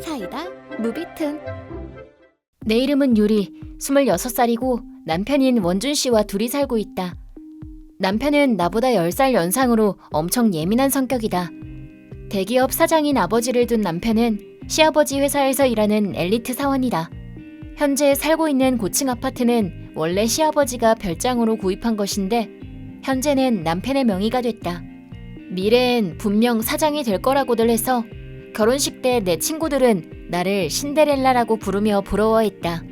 사이다 무비튼 내 이름은 유리, 26살이고 남편인 원준 씨와 둘이 살고 있다. 남편은 나보다 10살 연상으로 엄청 예민한 성격이다. 대기업 사장인 아버지를 둔 남편은 시아버지 회사에서 일하는 엘리트 사원이다. 현재 살고 있는 고층 아파트는 원래 시아버지가 별장으로 구입한 것인데 현재는 남편의 명의가 됐다. 미래엔 분명 사장이 될 거라고들 해서 결혼식 때 내 친구들은 나를 신데렐라라고 부르며 부러워했다.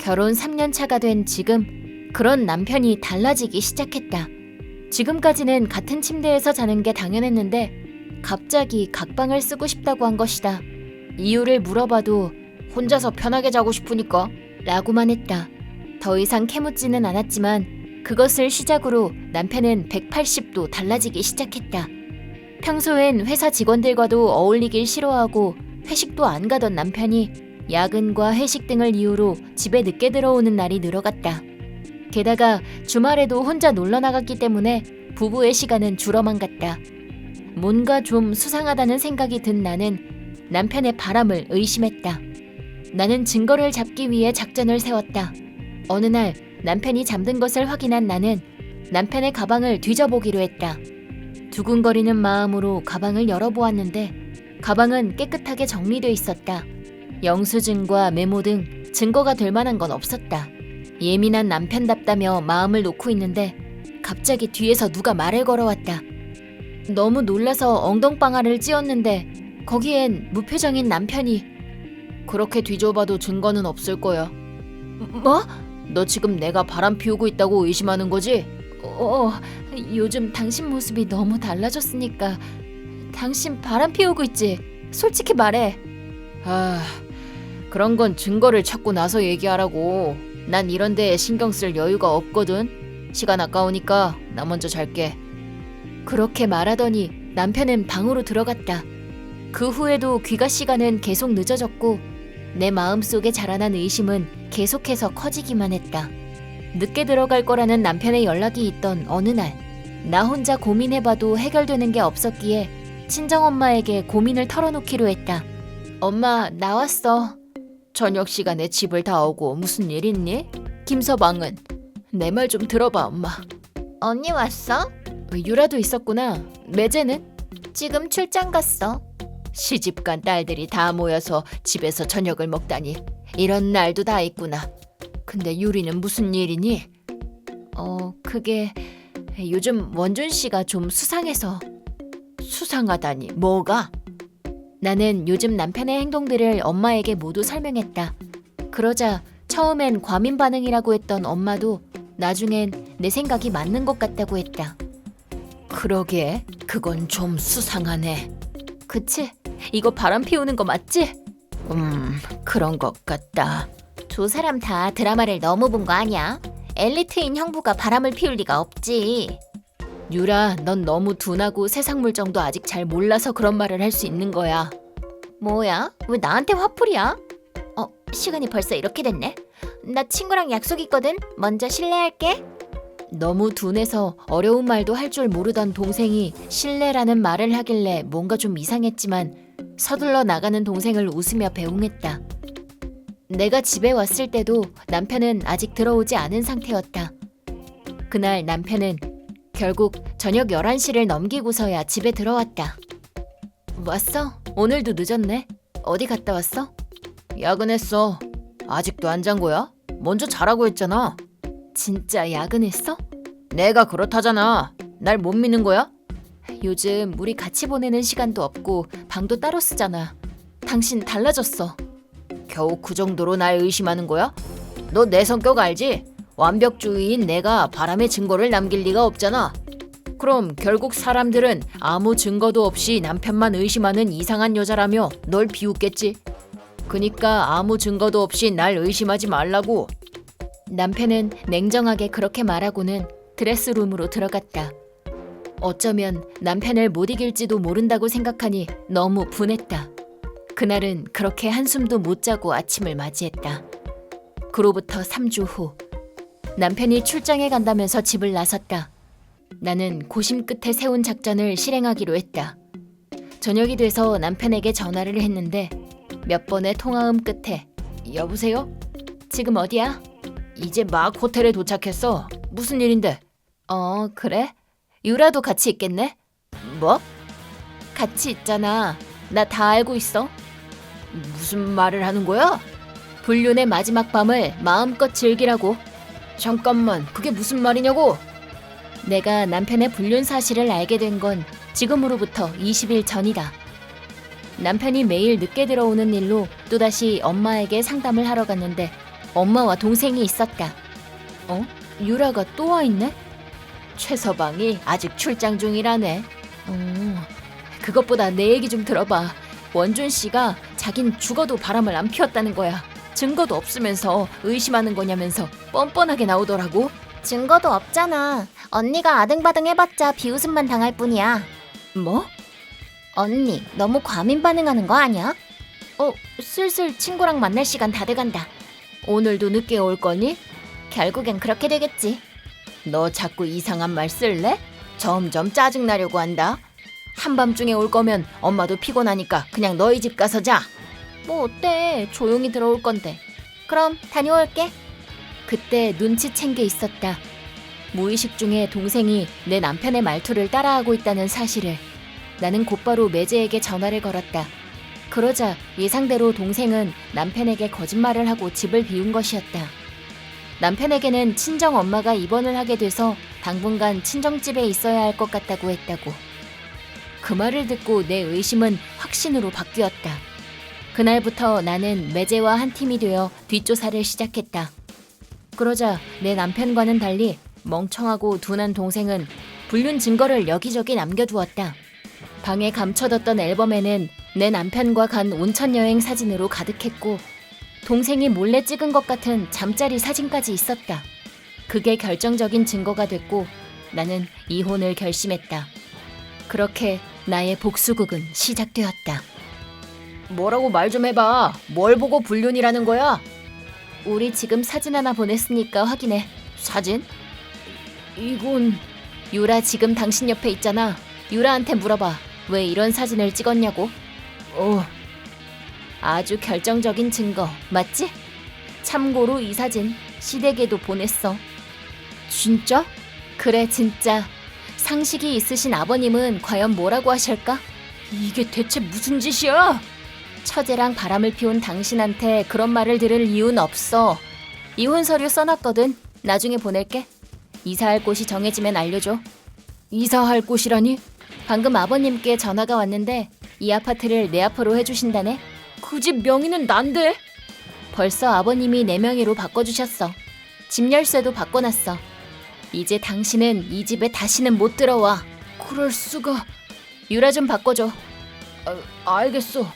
결혼 3년 차가 된 지금 그런 남편이 달라지기 시작했다. 지금까지는 같은 침대에서 자는 게 당연했는데 갑자기 각방을 쓰고 싶다고 한 것이다. 이유를 물어봐도 혼자서 편하게 자고 싶으니까 라고만 했다. 더 이상 캐묻지는 않았지만 그것을 시작으로 남편은 180도 달라지기 시작했다. 평소엔 회사 직원들과도 어울리길 싫어하고 회식도 안 가던 남편이 야근과 회식 등을 이유로 집에 늦게 들어오는 날이 늘어갔다. 게다가 주말에도 혼자 놀러 나갔기 때문에 부부의 시간은 줄어만 갔다. 뭔가 좀 수상하다는 생각이 든 나는 남편의 바람을 의심했다. 나는 증거를 잡기 위해 작전을 세웠다. 어느 날 남편이 잠든 것을 확인한 나는 남편의 가방을 뒤져보기로 했다. 두근거리는 마음으로 가방을 열어보았는데 가방은 깨끗하게 정리돼 있었다. 영수증과 메모 등 증거가 될 만한 건 없었다. 예민한 남편답다며 마음을 놓고 있는데 갑자기 뒤에서 누가 말을 걸어왔다. 너무 놀라서 엉덩방아를 찧었는데 거기엔 무표정인 남편이 그렇게 뒤져봐도 증거는 없을 거야. 뭐? 너 지금 내가 바람 피우고 있다고 의심하는 거지? 어, 요즘 당신 모습이 너무 달라졌으니까 당신 바람 피우고 있지? 솔직히 말해. 아, 그런 건 증거를 찾고 나서 얘기하라고. 난 이런 데에 신경 쓸 여유가 없거든. 시간 아까우니까 나 먼저 잘게. 그렇게 말하더니 남편은 방으로 들어갔다. 그 후에도 귀가 시간은 계속 늦어졌고 내 마음속에 자라난 의심은 계속해서 커지기만 했다. 늦게 들어갈 거라는 남편의 연락이 있던 어느 날, 나 혼자 고민해봐도 해결되는 게 없었기에 친정엄마에게 고민을 털어놓기로 했다. 엄마, 나왔어. 저녁 시간에 집을 다 오고 무슨 일 있니? 김서방은 내 말 좀 들어봐, 엄마. 언니 왔어? 유라도 있었구나. 매제는 지금 출장 갔어 시집간 딸들이 다 모여서 집에서 저녁을 먹다니 이런 날도 다 있구나. 근데 유리는 무슨 일이니? 어, 그게 요즘 원준 씨가 좀 수상해서 수상하다니 뭐가? 나는 요즘 남편의 행동들을 엄마에게 모두 설명했다. 그러자 처음엔 과민 반응이라고 했던 엄마도 나중엔 내 생각이 맞는 것 같다고 했다. 그러게, 그건 좀 수상하네. 그치? 이거 바람 피우는 거 맞지? 음, 그런 것 같다. 두 사람 다 드라마를 너무 본 거 아니야? 엘리트인 형부가 바람을 피울 리가 없지 유라, 넌 너무 둔하고 세상 물정도 아직 잘 몰라서 그런 말을 할 수 있는 거야. 뭐야? 왜 나한테 화풀이야? 어, 시간이 벌써 이렇게 됐네 나 친구랑 약속 있거든 먼저 실례할게 너무 둔해서 어려운 말도 할 줄 모르던 동생이 실례라는 말을 하길래 뭔가 좀 이상했지만 서둘러 나가는 동생을 웃으며 배웅했다. 내가 집에 왔을 때도 남편은 아직 들어오지 않은 상태였다. 그날 남편은 결국 저녁 11시를 넘기고서야 집에 들어왔다. 왔어? 오늘도 늦었네. 어디 갔다 왔어? 야근했어. 아직도 안 잔 거야? 먼저 자라고 했잖아. 진짜 야근했어? 내가 그렇다잖아. 날 못 믿는 거야? 요즘 우리 같이 보내는 시간도 없고 방도 따로 쓰잖아. 당신 달라졌어. 겨우 그 정도로 날 의심하는 거야? 너 내 성격 알지? 완벽주의인 내가 바람의 증거를 남길 리가 없잖아. 그럼 결국 사람들은 아무 증거도 없이 남편만 의심하는 이상한 여자라며 널 비웃겠지. 그니까 아무 증거도 없이 날 의심하지 말라고. 남편은 냉정하게 그렇게 말하고는 드레스룸으로 들어갔다. 어쩌면 남편을 못 이길지도 모른다고 생각하니 너무 분했다. 그날은 그렇게 한숨도 못 자고 아침을 맞이했다. 그로부터 3주 후 남편이 출장에 간다면서 집을 나섰다. 나는 고심 끝에 세운 작전을 실행하기로 했다. 저녁이 돼서 남편에게 전화를 했는데 몇 번의 통화음 끝에 여보세요? 지금 어디야? 이제 막 호텔에 도착했어. 무슨 일인데? 어, 그래? 유라도 같이 있겠네? 뭐? 같이 있잖아. 나 다 알고 있어. 무슨 말을 하는 거야? 불륜의 마지막 밤을 마음껏 즐기라고. 잠깐만, 그게 무슨 말이냐고? 내가 남편의 불륜 사실을 알게 된 건 지금으로부터 20일 전이다. 남편이 매일 늦게 들어오는 일로 또다시 엄마에게 상담을 하러 갔는데 엄마와 동생이 있었다. 어? 유라가 또 와 있네? 최서방이 아직 출장 중이라네. 음, 그것보다 내 얘기 좀 들어봐. 원준 씨가 자긴 죽어도 바람을 안 피웠다는 거야. 증거도 없으면서 의심하는 거냐면서 뻔뻔하게 나오더라고. 증거도 없잖아. 언니가 아등바등 해봤자 비웃음만 당할 뿐이야. 뭐? 언니, 너무 과민 반응하는 거 아니야? 어, 슬슬 친구랑 만날 시간 다 돼간다. 오늘도 늦게 올 거니? 결국엔 그렇게 되겠지. 너 자꾸 이상한 말 쓸래? 점점 짜증나려고 한다. 한밤중에 올 거면 엄마도 피곤하니까 그냥 너희 집 가서 자. 뭐 어때? 조용히 들어올 건데. 그럼 다녀올게. 그때 눈치챈 게 있었다. 무의식 중에 동생이 내 남편의 말투를 따라하고 있다는 사실을 나는 곧바로 매제에게 전화를 걸었다. 그러자 예상대로 동생은 남편에게 거짓말을 하고 집을 비운 것이었다. 남편에게는 친정 엄마가 입원을 하게 돼서 당분간 친정집에 있어야 할 것 같다고 했다고. 그 말을 듣고 내 의심은 확신으로 바뀌었다. 그날부터 나는 매제와 한 팀이 되어 뒷조사를 시작했다. 그러자 내 남편과는 달리 멍청하고 둔한 동생은 불륜 증거를 여기저기 남겨두었다. 방에 감춰뒀던 앨범에는 내 남편과 간 온천 여행 사진으로 가득했고 동생이 몰래 찍은 것 같은 잠자리 사진까지 있었다. 그게 결정적인 증거가 됐고 나는 이혼을 결심했다. 그렇게 나의 복수극은 시작되었다. 뭐라고 말 좀 해봐. 뭘 보고 불륜이라는 거야? 우리 지금 사진 하나 보냈으니까 확인해. 사진? 이건 유라 지금 당신 옆에 있잖아. 유라한테 물어봐. 왜 이런 사진을 찍었냐고. 어. 아주 결정적인 증거 맞지? 참고로 이 사진 시댁에도 보냈어. 진짜? 그래 진짜. 상식이 있으신 아버님은 과연 뭐라고 하실까? 이게 대체 무슨 짓이야? 처제랑 바람을 피운 당신한테 그런 말을 들을 이유는 없어. 이혼 서류 써놨거든. 나중에 보낼게. 이사할 곳이 정해지면 알려줘. 이사할 곳이라니? 방금 아버님께 전화가 왔는데 이 아파트를 내 앞으로 해주신다네. 그 집 명의는 난데. 벌써 아버님이 내 명의로 바꿔주셨어. 집 열쇠도 바꿔놨어. 이제 당신은 이 집에 다시는 못 들어와. 그럴 수가. 유라 좀 바꿔줘. 아, 알겠어.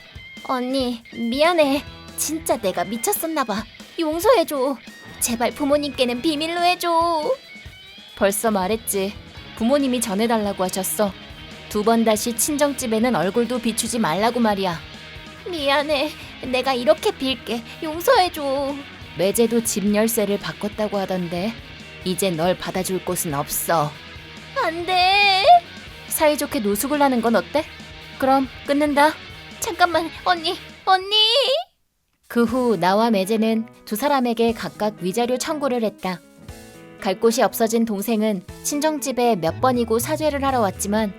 언니, 미안해. 진짜 내가 미쳤었나 봐. 용서해줘. 제발 부모님께는 비밀로 해줘. 벌써 말했지. 부모님이 전해달라고 하셨어. 두 번 다시 친정집에는 얼굴도 비추지 말라고 말이야. 미안해. 내가 이렇게 빌게. 용서해줘. 매제도 집 열쇠를 바꿨다고 하던데 이제 널 받아줄 곳은 없어. 안 돼. 사이좋게 노숙을 하는 건 어때? 그럼 끊는다. 잠깐만, 언니, 언니. 그 후 나와 매제는 두 사람에게 각각 위자료 청구를 했다. 갈 곳이 없어진 동생은 친정집에 몇 번이고 사죄를 하러 왔지만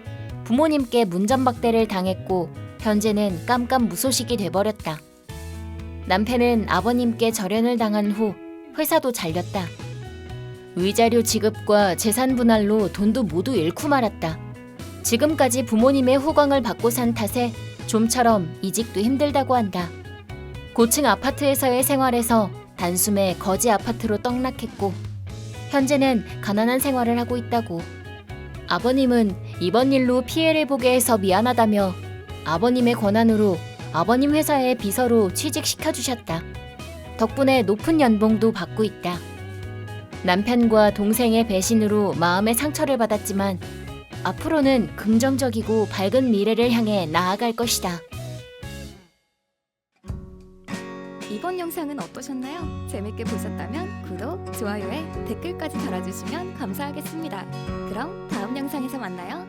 부모님께 문전박대를 당했고 현재는 깜깜 무소식이 돼버렸다. 남편은 아버님께 절연을 당한 후 회사도 잘렸다. 위자료 지급과 재산 분할로 돈도 모두 잃고 말았다. 지금까지 부모님의 후광을 받고 산 탓에 좀처럼 이직도 힘들다고 한다. 고층 아파트에서의 생활에서 단숨에 거지 아파트로 떡락했고 현재는 가난한 생활을 하고 있다고. 아버님은 이번 일로 피해를 보게 해서 미안하다며 아버님의 권한으로 아버님 회사에 비서로 취직시켜 주셨다. 덕분에 높은 연봉도 받고 있다. 남편과 동생의 배신으로 마음의 상처를 받았지만 앞으로는 긍정적이고 밝은 미래를 향해 나아갈 것이다. 이번 영상은 어떠셨나요? 재밌게 보셨다면 구독, 좋아요에 댓글까지 달아주시면 감사하겠습니다. 그럼 다음 영상에서 만나요.